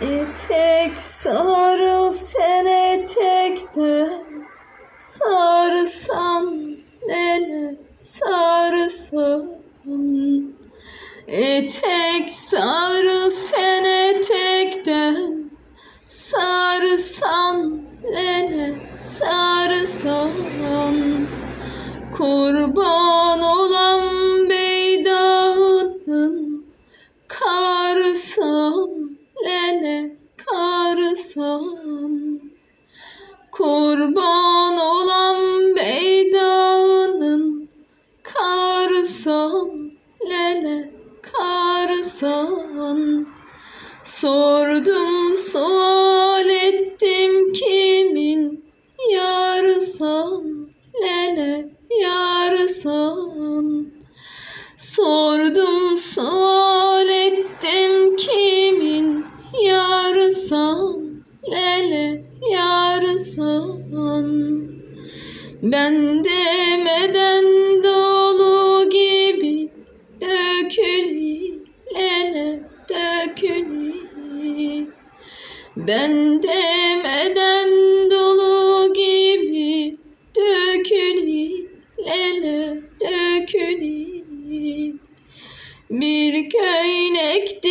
Etek sarı sen etekten sarsan lele sarsan Etek sarı sen etekten sarsan lele sarsan Kurban olan beydağının karsan lele karsan Kurban olan beydağının karsan lele karsan Sordum sual ettim kimin yarsan lele yarsan Sordum sual yarsan Ben demeden dolu gibi dökülü dökülü Ben demeden dolu gibi dökülü lele dökülü bir köynek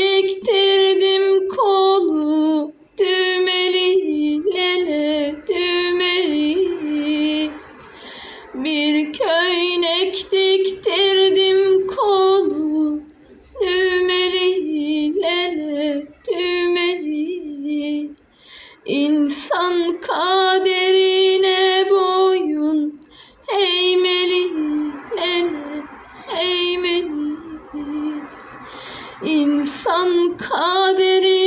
Bir köynek diktirdim kolu. Düğmeli lele düğmeli. İnsan kaderine boyun Eğmeli lele eğmeli. İnsan kaderine